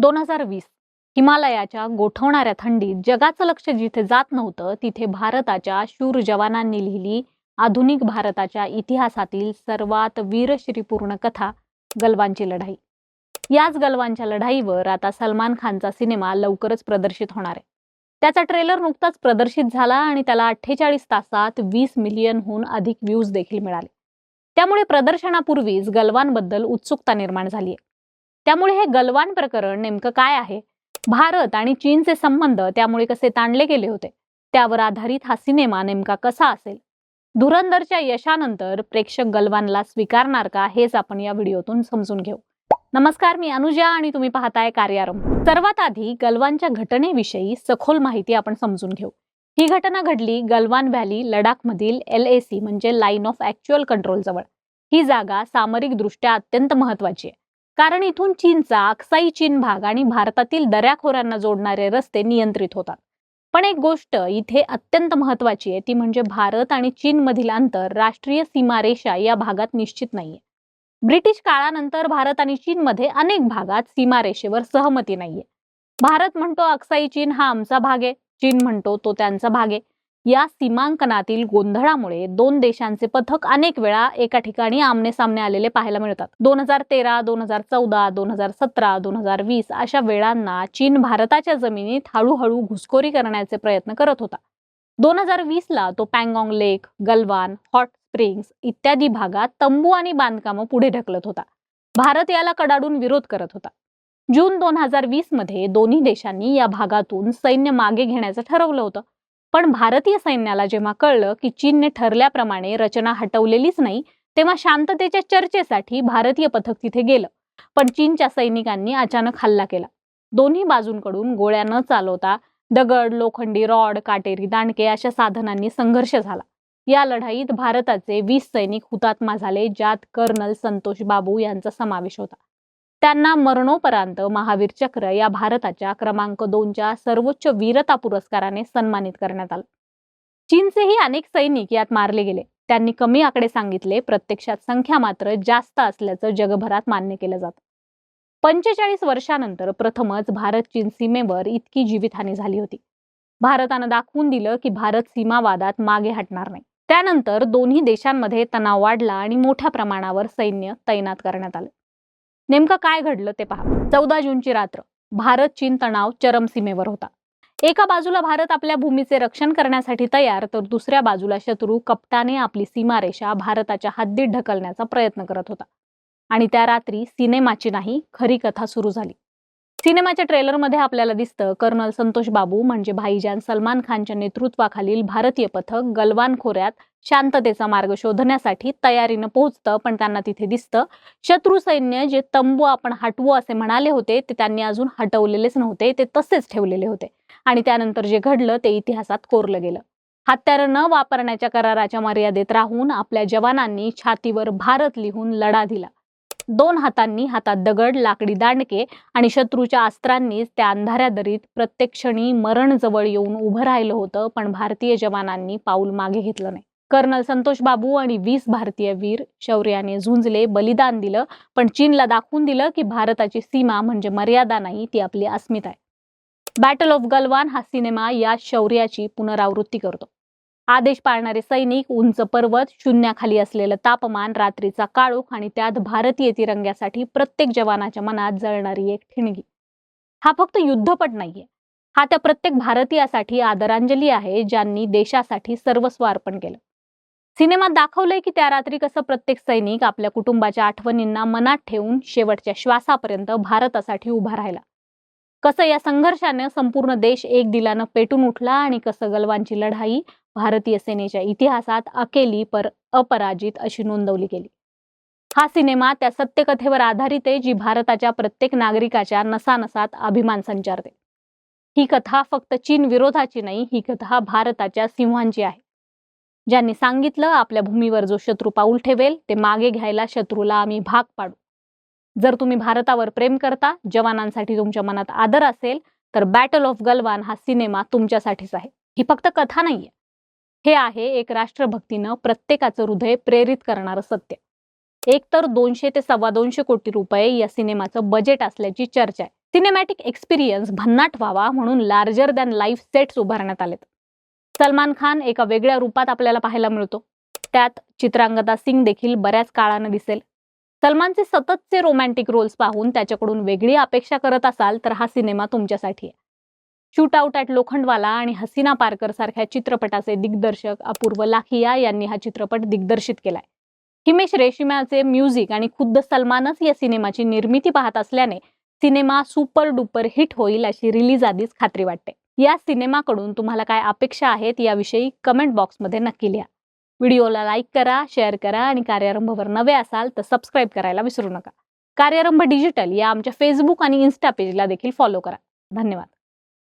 दोन हजार वीस हिमालयाच्या गोठवणाऱ्या थंडीत जगाचं लक्ष जिथे जात नव्हतं तिथे भारताच्या शूर जवानांनी लिहिली आधुनिक भारताच्या इतिहासातील सर्वात वीरश्रीपूर्ण कथा गलवानची लढाई. याच गलवानच्या लढाईवर आता सलमान खानचा सिनेमा लवकरच प्रदर्शित होणार आहे. त्याचा ट्रेलर नुकताच प्रदर्शित झाला आणि त्याला अठ्ठेचाळीस तासात वीस मिलियनहून अधिक व्ह्यूज देखील मिळाले. त्यामुळे प्रदर्शनापूर्वीच गलवानबद्दल उत्सुकता निर्माण झाली आहे. त्यामुळे हे गलवान प्रकरण नेमकं काय आहे? भारत आणि चीनचे संबंध त्यामुळे कसे ताणले गेले होते? त्यावर आधारित हा सिनेमा नेमका कसा असेल? धुरंधरच्या यशानंतर प्रेक्षक गलवानला स्वीकारणार का हेच आपण या व्हिडिओतून समजून घेऊ. नमस्कार मी अनुजा आणि तुम्ही पाहताय कार्यारंभ. सर्वात आधी गलवानच्या घटनेविषयी सखोल माहिती आपण समजून घेऊ. ही घटना घडली गलवान व्हॅली लडाखमधील एल ए सी म्हणजे लाईन ऑफ ऍक्च्युअल कंट्रोल जवळ ही जागा सामरिकदृष्ट्या अत्यंत महत्वाची आहे. कारण इथून चीनचा अक्साई चीन भाग आणि भारतातील दऱ्याखोऱ्यांना जोडणारे रस्ते नियंत्रित होतात. पण एक गोष्ट इथे अत्यंत महत्वाची आहे ती म्हणजे भारत आणि चीनमधील अंतर राष्ट्रीय सीमारेषा या भागात निश्चित नाहीये. ब्रिटिश काळानंतर भारत आणि चीनमध्ये अनेक भागात सीमारेषेवर सहमती नाहीये. भारत म्हणतो अक्साई चीन हा आमचा भाग आहे चीन म्हणतो तो त्यांचा भाग आहे. या सीमांकनातील गोंधळामुळे दोन देशांचे पथक अनेक वेळा एका ठिकाणी आमने सामने आलेले पाहायला मिळतात. दोन हजार तेरा दोन हजार चौदा दोन हजार सतरा दोन हजार वीस अशा वेळांना चीन भारताच्या जमिनीत हळूहळू घुसखोरी करण्याचे प्रयत्न करत होता. दोन हजार वीस ला तो Pangong lake Galwan hot springs इत्यादी भागात तंबू आणि बांधकामं पुढे ढकलत होता. भारत याला कडाडून विरोध करत होता. जून दोन हजार वीसमध्ये दोन्ही देशांनी या भागातून सैन्य मागे घेण्याचं ठरवलं होतं. पण भारतीय सैन्याला जेव्हा कळलं की चीनने ठरल्याप्रमाणे रचना हटवलेलीच नाही तेव्हा शांततेच्या चर्चेसाठी भारतीय पथक तिथे गेलं. पण चीनच्या सैनिकांनी अचानक हल्ला केला. दोन्ही बाजूंकडून गोळ्या न चालवता दगड लोखंडी रॉड काटेरी दांडके अशा साधनांनी संघर्ष झाला. या लढाईत भारताचे वीस सैनिक हुतात्मा झाले ज्यात कर्नल संतोष बाबू यांचा समावेश होता. त्यांना मरणोपरांत महावीर चक्र या भारताच्या क्रमांक दोनच्या सर्वोच्च वीरता पुरस्काराने सन्मानित करण्यात आलं. चीनचेही अनेक सैनिक यात मारले गेले. त्यांनी कमी आकडे सांगितले. प्रत्यक्षात संख्या मात्र जास्त असल्याचं जगभरात मान्य केलं जातं. पंचेचाळीस वर्षानंतर प्रथमच भारत चीन सीमेवर इतकी जीवितहानी झाली होती. भारतानं दाखवून दिलं की भारत सीमावादात मागे हटणार नाही. त्यानंतर दोन्ही देशांमध्ये तणाव वाढला आणि मोठ्या प्रमाणावर सैन्य तैनात करण्यात आलं. नेमकं काय घडलं ते पहा. चौदा जूनची रात्र. भारत चीन तणाव चरमसीमेवर होता. एका बाजूला भारत आपल्या भूमीचे रक्षण करण्यासाठी तयार तर दुसऱ्या बाजूला शत्रू कपटाने आपली सीमारेषा भारताच्या हद्दीत ढकलण्याचा प्रयत्न करत होता. आणि त्या रात्री सिनेमाची नाही खरी कथा सुरू झाली. सिनेमाच्या ट्रेलरमध्ये आपल्याला दिसतं कर्नल संतोष बाबू म्हणजे भाईजान सलमान खानच्या नेतृत्वाखालील भारतीय पथक गलवान खोऱ्यात शांततेचा मार्ग शोधण्यासाठी तयारीनं पोहोचतं पण त्यांना तिथे दिसतं. शत्रू सैन्य जे तंबू आपण हटवू असे म्हणाले होते ते त्यांनी अजून हटवलेलेच नव्हते ते तसेच ठेवलेले होते. आणि त्यानंतर जे घडलं ते इतिहासात कोरलं गेलं. हत्यारं न वापरण्याच्या कराराच्या मर्यादेत राहून आपल्या जवानांनी छातीवर भारत लिहून लढा दिला. दोन हातांनी हातात दगड लाकडी दांडके आणि शत्रूच्या अस्त्रांनीच त्या अंधाऱ्या दरीत प्रत्येक क्षणी मरण जवळ येऊन उभं राहिलं होतं पण भारतीय जवानांनी पाऊल मागे घेतलं नाही. कर्नल संतोष बाबू आणि वीस भारतीय वीर शौर्याने झुंजले बलिदान दिलं पण चीनला दाखवून दिलं की भारताची सीमा म्हणजे मर्यादा नाही ती आपली अस्मिता आहे. बॅटल ऑफ गलवान हा सिनेमा या शौर्याची पुनरावृत्ती करतो. आदेश पाळणारे सैनिक उंच पर्वत शून्याखाली असलेलं तापमान रात्रीचा काळोख आणि त्यात भारतीय तिरंग्यासाठी प्रत्येक जवानाच्या मनात जळणारी एक ठिणगी. हा फक्त युद्धपट नाहीये. हा त्या प्रत्येक भारतीयासाठी आदरांजली आहे ज्यांनी देशासाठी सर्वस्व अर्पण केलं. सिनेमात दाखवलंय की त्या रात्री कसं प्रत्येक सैनिक आपल्या कुटुंबाच्या आठवणींना मनात ठेवून शेवटच्या श्वासापर्यंत भारतासाठी उभा राहिला. कसं या संघर्षाने संपूर्ण देश एक दिलानं पेटून उठला आणि कसं गलवानची लढाई भारतीय सेनेच्या इतिहासात अकेली पर अपराजित अशी नोंदवली गेली. हा सिनेमा त्या सत्यकथेवर आधारित आहे जी भारताच्या प्रत्येक नागरिकाच्या नसानसात अभिमान संचारते. ही कथा फक्त चीन विरोधाची नाही ही कथा भारताच्या सिंहांची आहे. ज्यांनी सांगितलं आपल्या भूमीवर जो शत्रू पाऊल ठेवेल ते मागे घ्यायला शत्रूला आम्ही भाग पाडू. जर तुम्ही भारतावर प्रेम करता जवानांसाठी तुमच्या मनात आदर असेल तर बॅटल ऑफ गलवान हा सिनेमा तुमच्यासाठीच आहे. ही फक्त कथा नाहीये. हे आहे एक राष्ट्रभक्तीनं प्रत्येकाचं हृदय प्रेरित करणारं सत्य. एक तर दोनशे ते सव्वा दोनशे कोटी रुपये या सिनेमाचं बजेट असल्याची चर्चा आहे. सिनेमॅटिक एक्सपिरियन्स भन्नाट व्हावा म्हणून लार्जर दॅन लाईफ सेट्स उभारण्यात आलेत. सलमान खान एका वेगळ्या रूपात आपल्याला पाहायला मिळतो. त्यात चित्रांगदा सिंग देखील बऱ्याच काळानं दिसेल. सलमानचे सततचे रोमॅन्टिक रोल्स पाहून त्याच्याकडून वेगळी अपेक्षा करत असाल तर हा सिनेमा तुमच्यासाठी आहे. शूट आउट ॲट लोखंडवाला आणि हसीना पारकर सारख्या चित्रपटाचे दिग्दर्शक अपूर्व लाखिया यांनी हा चित्रपट दिग्दर्शित केलाय. हिमेश रेशिमाचे म्युझिक आणि खुद्द सलमानच या सिनेमाची निर्मिती पाहत असल्याने सिनेमा सुपर डुपर हिट होईल अशी रिलीज आधीच खात्री वाटते. या सिनेमाकडून तुम्हाला काय अपेक्षा आहेत याविषयी कमेंट बॉक्समध्ये नक्की लिहा. व्हिडिओला लाईक करा शेअर करा आणि कार्यारंभवर नवे असाल तर सबस्क्राईब करायला विसरू नका. कार्यारंभ डिजिटल या आमच्या फेसबुक आणि इन्स्टा पेजला देखील फॉलो करा. धन्यवाद.